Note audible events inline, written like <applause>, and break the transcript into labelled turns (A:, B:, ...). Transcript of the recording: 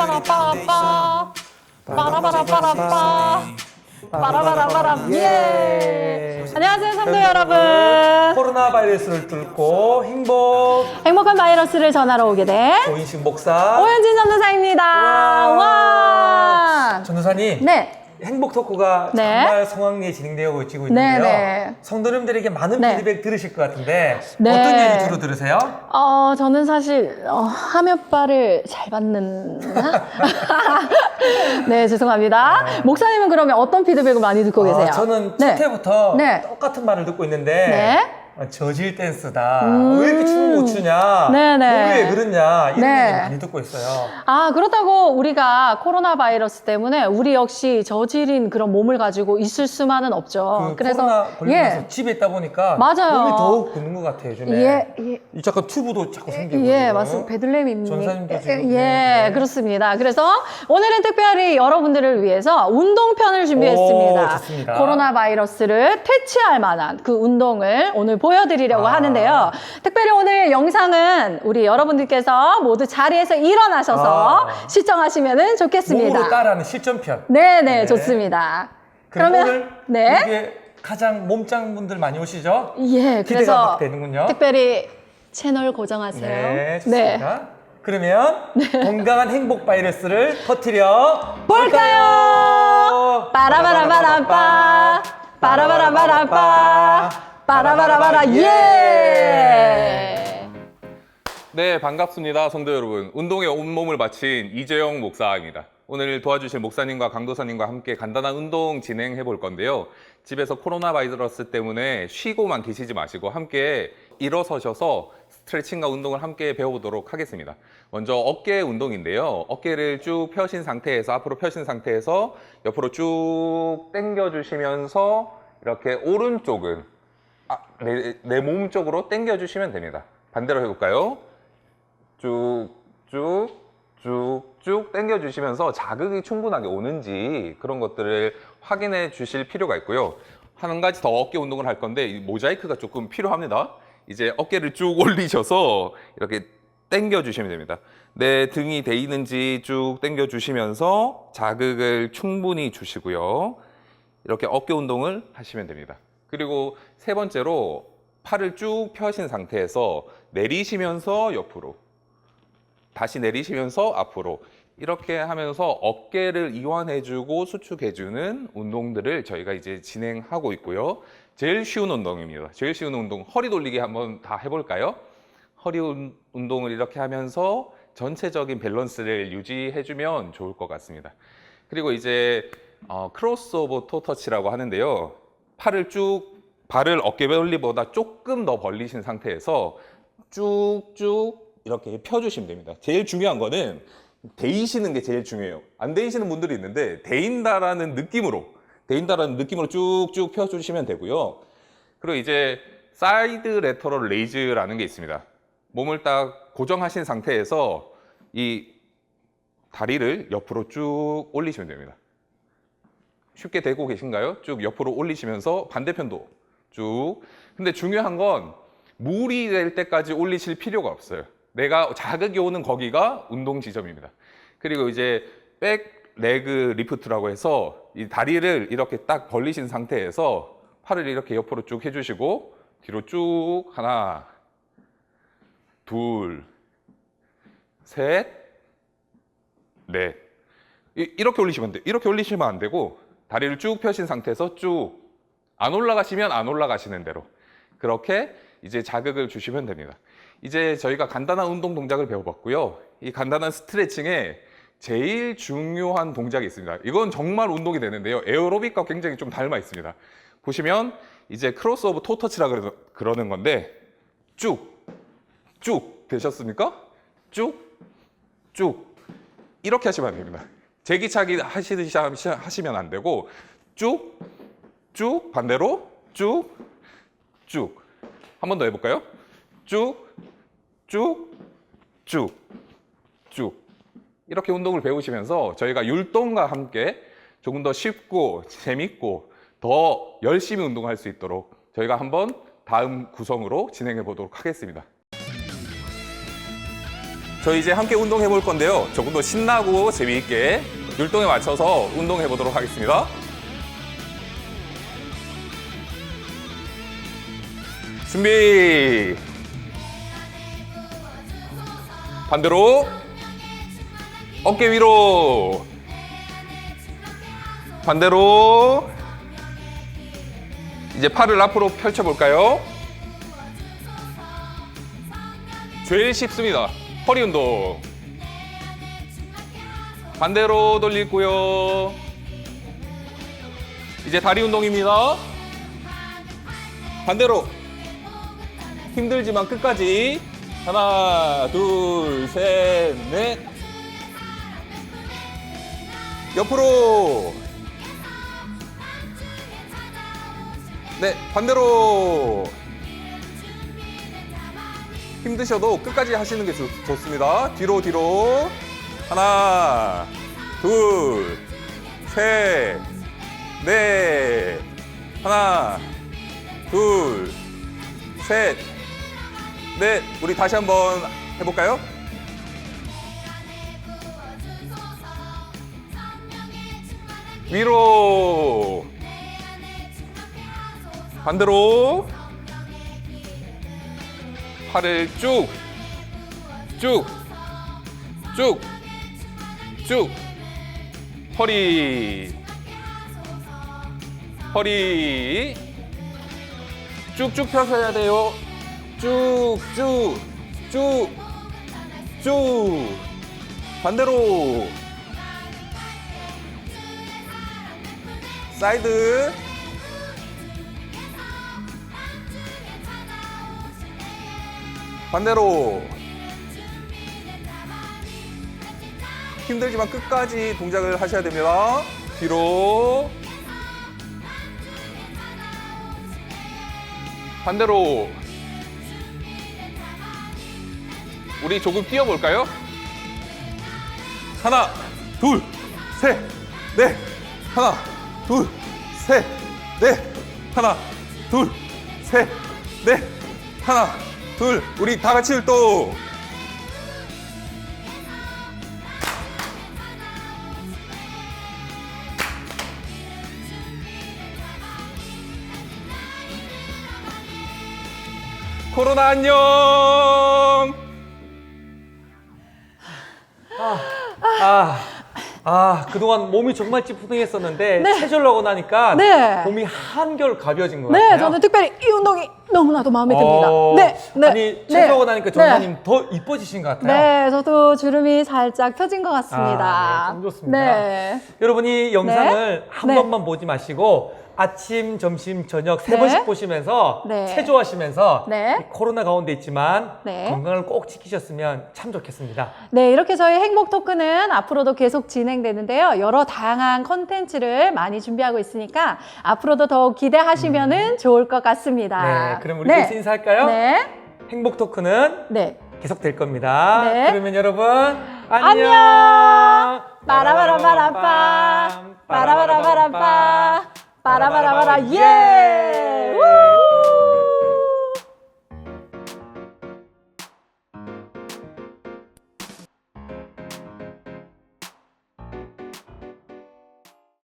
A: 빠라바라빠라빠 빠라바라빠라빠 빠라바라빠라 예 안녕하세요 성도 여러분
B: 코로나 바이러스를 뚫고 행복.
A: 행복한 바이러스를 전하러 오게 된
B: 오인식 목사.
A: 오현진 전도사입니다. 와.
B: 전도사님.
A: 네.
B: 행복 토크가
A: 네.
B: 정말 성황리에 진행되고 지고
A: 네,
B: 있는데요.
A: 네.
B: 성도님들에게 많은
A: 네.
B: 피드백 들으실 것 같은데
A: 네.
B: 어떤 얘기 주로 들으세요?
A: 어, 저는 사실 어, 화면빨을 잘 받는 <laughs> 네, 죄송합니다. 목사님은 그러면 어떤 피드백을 많이 듣고 계세요?
B: 아, 저는
A: 네.
B: 첫 해부터
A: 네.
B: 똑같은 말을 듣고 있는데
A: 네.
B: 아, 저질 댄스다.
A: 음.
B: 왜 이렇게 춤을 못 추냐?
A: 네, 네.
B: 왜 그러냐? 이런
A: 네.
B: 얘기 많이 듣고 있어요.
A: 아, 그렇다고 우리가 코로나 바이러스 때문에 우리 역시 저질인 그런 몸을 가지고 있을 수만은 없죠.
B: 그 코로나 걸리고
A: 예.
B: 집에 있다 보니까
A: 맞아요.
B: 몸이 더욱 굳는 것 같아요, 요즘에.
A: 예, 예.
B: 이 잠깐 튜브도 자꾸 생기고.
A: 예. 맞습니다. 베들레헴입니다.
B: 전사님도 지금,
A: 예,
B: 네, 네.
A: 그렇습니다. 그래서 오늘은 특별히 여러분들을 위해서 운동편을 준비했습니다.
B: 오, 좋습니다.
A: 코로나 바이러스를 퇴치할 만한 그 운동을 오늘 보 여드리려고
B: 아.
A: 하는데요. 특별히 오늘 영상은 우리 여러분들께서 모두 자리에서 일어나셔서
B: 아.
A: 시청하시면 좋겠습니다.
B: 몸으로 따라하는 실전편.
A: 네, 네,
B: 네.
A: 좋습니다. 그러면-
B: 오늘
A: 네.
B: 이게 가장 몸짱 분들 많이 오시죠?
A: 예,
B: 기대가
A: 그래서
B: 막 되는군요.
A: 특별히 채널 고정하세요.
B: 네, 좋습니다. 그러면
A: 네.
B: 건강한 행복 바이러스를 터트려
A: 볼까요? 빠라바라바라빠 빠라바라바라빠 빠라바라바라 예
C: 네, 반갑습니다. 성도 여러분. 운동에 온몸을 바친 이재영 목사입니다. 오늘 도와주실 목사님과 강도사님과 함께 간단한 운동 진행해 볼 건데요. 집에서 코로나 바이러스 때문에 쉬고만 계시지 마시고 함께 일어서셔서 스트레칭과 운동을 함께 배워보도록 하겠습니다. 먼저 어깨 운동인데요. 어깨를 쭉 펴신 상태에서 앞으로 펴신 상태에서 옆으로 쭉 당겨 주시면서 이렇게 오른쪽은 아, 내몸 쪽으로 당겨 주시면 됩니다. 반대로 해볼까요? 쭉, 쭉, 쭉, 쭉 당겨주시면서 자극이 충분하게 오는지 그런 것들을 확인해 주실 필요가 있고요. 한 가지 더 어깨 운동을 할 건데 이 모자이크가 조금 필요합니다. 이제 어깨를 쭉 <laughs> 올리셔서 이렇게 당겨 주시면 됩니다. 내 등이 돼 있는지 쭉 당겨 주시면서 자극을 충분히 주시고요. 이렇게 어깨 운동을 하시면 됩니다. 그리고 세 번째로 팔을 쭉 펴신 상태에서 내리시면서 옆으로 다시 내리시면서 앞으로 이렇게 하면서 어깨를 이완해주고 수축해주는 운동들을 저희가 이제 진행하고 있고요. 제일 쉬운 운동입니다. 제일 쉬운 운동 허리 돌리기 한번 다 해볼까요? 허리 운- 운동을 이렇게 하면서 전체적인 밸런스를 유지해주면 좋을 것 같습니다. 그리고 이제 어, 크로스오버 토터치라고 하는데요. 팔을 쭉 발을 어깨 벌리보다 조금 더 벌리신 상태에서 쭉쭉 이렇게 펴주시면 됩니다. 제일 중요한 거는 데이시는 게 제일 중요해요. 안 데이시는 분들이 있는데 데인다라는 느낌으로 데인다라는 느낌으로 쭉쭉 펴주시면 되고요. 그리고 이제 사이드 레터럴 레이즈라는 게 있습니다. 몸을 딱 고정하신 상태에서 이 다리를 옆으로 쭉 올리시면 됩니다. 쉽게 되고 계신가요? 쭉 옆으로 올리시면서 반대편도 쭉. 근데 중요한 건 무리 될 때까지 올리실 필요가 없어요. 내가 자극이 오는 거기가 운동 지점입니다. 그리고 이제 백 레그 리프트라고 해서 이 다리를 이렇게 딱 벌리신 상태에서 팔을 이렇게 옆으로 쭉 해주시고 뒤로 쭉 하나, 둘, 셋, 넷. 이- 이렇게 올리시면 돼요. 이렇게 올리시면 안 되고 다리를 쭉 펴신 상태에서 쭉 안 올라가시면 안 올라가시는 대로 그렇게 이제 자극을 주시면 됩니다. 이제 저희가 간단한 운동 동작을 배워봤고요. 이 간단한 스트레칭에 제일 중요한 동작이 있습니다. 이건 정말 운동이 되는데요. 에어로빅과 굉장히 좀 닮아 있습니다. 보시면 이제 크로스오버 토터치라 그러- 그러는 건데 쭉, 쭉 되셨습니까? 쭉, 쭉 이렇게 하시면 안 됩니다. 제기차기 하시듯이 하시- 하시면 안 되고 쭉, 쭉 반대로 쭉, 쭉. 한 번 더 해볼까요? 쭉, 쭉, 쭉, 쭉. 이렇게 운동을 배우시면서 저희가 율동과 함께 조금 더 쉽고 재밌고 더 열심히 운동할 수 있도록 저희가 한번 다음 구성으로 진행해 보도록 하겠습니다. 저희 이제 함께 운동해 볼 건데요. 조금 더 신나고 재미있게 율동에 맞춰서 운동해 보도록 하겠습니다. 준비. 반대로 어깨 위로 반대로 이제 팔을 앞으로 펼쳐 볼까요? 제일 쉽습니다. 허리 운동. 반대로 돌리고요. 이제 다리 운동입니다. 반대로. 힘들지만 끝까지. 하나, 둘, 셋, 넷. 옆으로. 네, 반대로. 힘드셔도 끝까지 하시는 게 좋, 좋습니다. 뒤로, 뒤로. 하나, 둘, 셋, 넷. 하나, 둘, 셋, 넷. 우리 다시 한번 해볼까요? 위로. 반대로. 팔을 쭉, 쭉, 쭉, 쭉. 허리, 허리. 쭉쭉 펴셔야 돼요. 쭉, 쭉, 쭉, 쭉. 반대로. 사이드. 반대로. 힘들지만 끝까지 동작을 하셔야 됩니다. 뒤로. 반대로. 우리 조금 뛰어볼까요? 하나, 둘, 셋, 넷. 하나, 둘, 셋, 넷. 하나, 둘, 셋, 넷. 하나, 둘. 우리 다 같이 율동. 코로나 안녕.
B: 아, 아, 그동안 몸이 정말 찌뿌둥했었는데
A: 네.
B: 체조를 하고 나니까
A: 네.
B: 몸이 한결 가벼워진 것 같아요.
A: 네, 저는 특별히 이 운동이 너무나도 마음에 듭니다.
B: 어,
A: 네, 네.
B: 아니 체조하고
A: 네.
B: 나니까
A: 네.
B: 전사님 더 이뻐지신 것 같아요.
A: 네, 저도 주름이 살짝 펴진 것 같습니다.
B: 아, 네, 좀 좋습니다.
A: 네.
B: 여러분이 영상을 한
A: 네.
B: 번만 보지 마시고 아침, 점심, 저녁 세
A: 네.
B: 번씩 보시면서
A: 네.
B: 체조하시면서
A: 네.
B: 이 코로나 가운데 있지만
A: 네.
B: 건강을 꼭 지키셨으면 참 좋겠습니다.
A: 네, 이렇게 저희 행복 토크는 앞으로도 계속 진행되는데요. 여러 다양한 컨텐츠를 많이 준비하고 있으니까 앞으로도 더욱 기대하시면 좋을 것 같습니다.
B: 네, 그럼 우리끼리 인사할까요?
A: 네.
B: 행복 토크는
A: 네.
B: 계속 될 겁니다.
A: 네.
B: 그러면 여러분
A: 안녕!
B: 안녕.
A: 빠라바라바라빠. 빠라바라바라빠. 빠라바라바라. 예!